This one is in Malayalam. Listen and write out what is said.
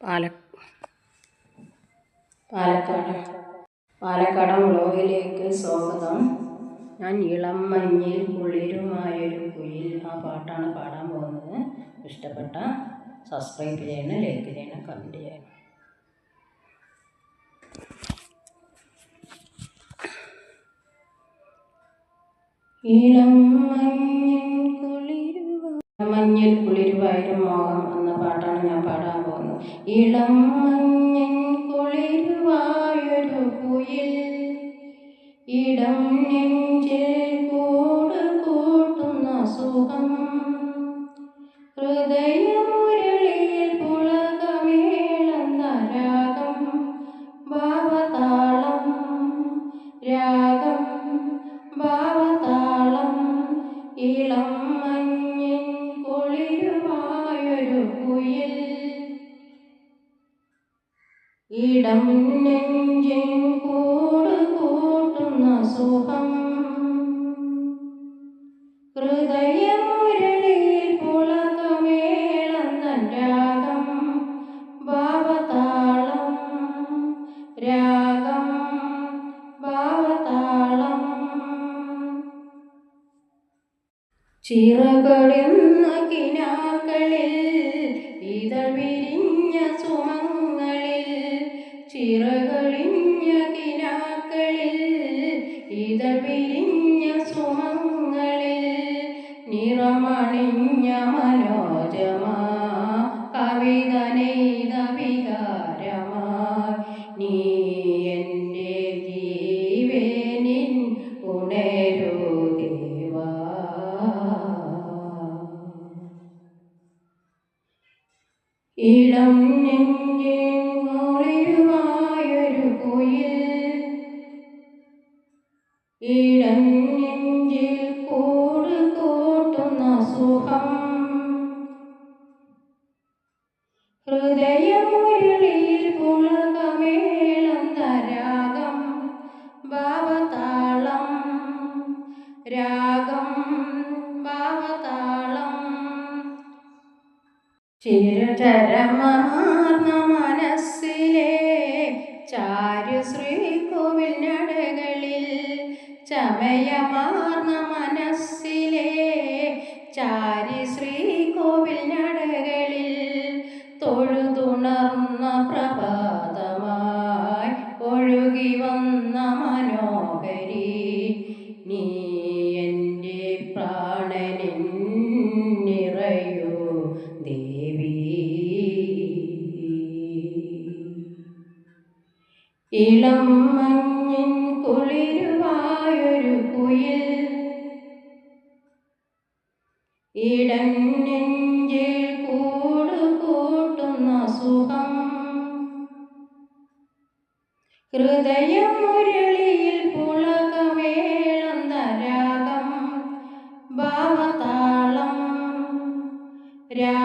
പാല പാലക്കാട്. പാലക്കാട് വ്ളോഗിലേക്ക് സ്വാഗതം. ഞാൻ ഇളം മഞ്ഞിൽ കുളിരുമായൊരു കുയിൽ ആ പാട്ടാണ് പാടാൻ പോകുന്നത്. ഇഷ്ടപ്പെട്ട സബ്സ്ക്രൈബ് ചെയ്യണം ലൈക്ക് ചെയ്യണം കമന്റ് ചെയ്യണം. ഇളം മഞ്ഞിൽ കുളിരുവ മഞ്ഞിൽ കുളിരുവായിരം മോഹം പാട്ടാണ് ഞാൻ പാടാൻ പോകുന്നത്. ഇളം മഞ്ഞൻ കുളിരുവായൊരു കുയിൽ ഇടം നെഞ്ചിൽ കൂട് കൂട്ടുന്ന സുഖം. പുളകമേളന്ന രാഗം ഭാവതാളം ഇടം ഹൃദയമുരളിയിൽ രാഗം കിനാക്കളിൽ ഇതൾ വിരിഞ്ഞ സുമങ്ങളിൽ ചിറകളിഞ്ഞ കിനാക്കളിൽ ഇതൾ വിരിഞ്ഞ സുമങ്ങളിൽ നിറമണിഞ്ഞ മനോജമാ കവിത നെയ്ത വികാരമായി നീ എന്റെ ജീവനിൻ ഉണരൂ ഇളം നെഞ്ചിൻ മുളിരുമായൊരു കുയിൽ. ഇളം നെഞ്ചിൽ കൂട് കൂട്ടുന്ന സുഖം. ഹൃദയമുരളിയിൽ പുളകമേളം തരാഗം ഭാവതാളം രാഗം ചിരചരമാർന്ന മനസ്സിലെ ചാരു ശ്രീ കോവിൽ നടകളിൽ ചമയമാർന്ന ഇളം മഞ്ഞിൻ കുളിരുവായൊരു കുയിൽ. ഇടം നെഞ്ചിൽ കൂട് കൂട്ടുന്ന സുഖം. ഹൃദയമുരളിയിൽ പുളകമേളന്ന രാഗം ഭാവതാളം രാ